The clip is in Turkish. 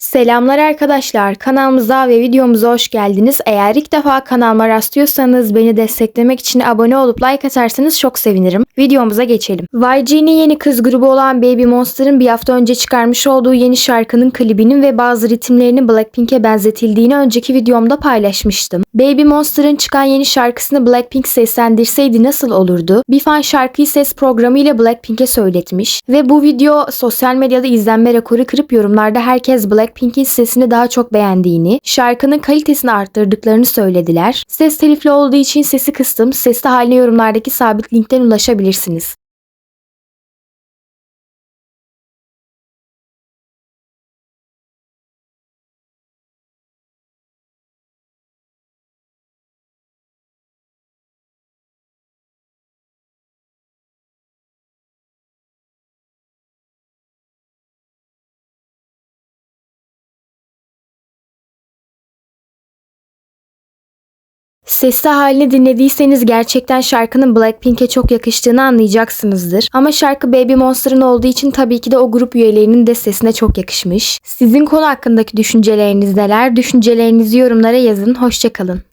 Selamlar arkadaşlar. Kanalımıza ve videomuza hoş geldiniz. Eğer ilk defa kanalıma rastlıyorsanız beni desteklemek için abone olup like atarsanız çok sevinirim. Videomuza geçelim. YG'nin yeni kız grubu olan Baby Monster'ın bir hafta önce çıkarmış olduğu yeni şarkının klibinin ve bazı ritimlerinin Blackpink'e benzetildiğini önceki videomda paylaşmıştım. Baby Monster'ın çıkan yeni şarkısını Blackpink seslendirseydi nasıl olurdu? Bir fan şarkıyı ses programı ile Blackpink'e söyletmiş ve bu video sosyal medyada izlenme rekoru kırıp yorumlarda herkes Blackpink'in sesini daha çok beğendiğini, şarkının kalitesini arttırdıklarını söylediler. Ses telifli olduğu için sesi kıstım. Sesli haline yorumlardaki sabit linkten ulaşabilirsiniz. Sesli halini dinlediyseniz gerçekten şarkının Blackpink'e çok yakıştığını anlayacaksınızdır. Ama şarkı Baby Monster'ın olduğu için tabii ki de o grup üyelerinin de sesine çok yakışmış. Sizin konu hakkındaki düşünceleriniz neler? Düşüncelerinizi yorumlara yazın. Hoşçakalın.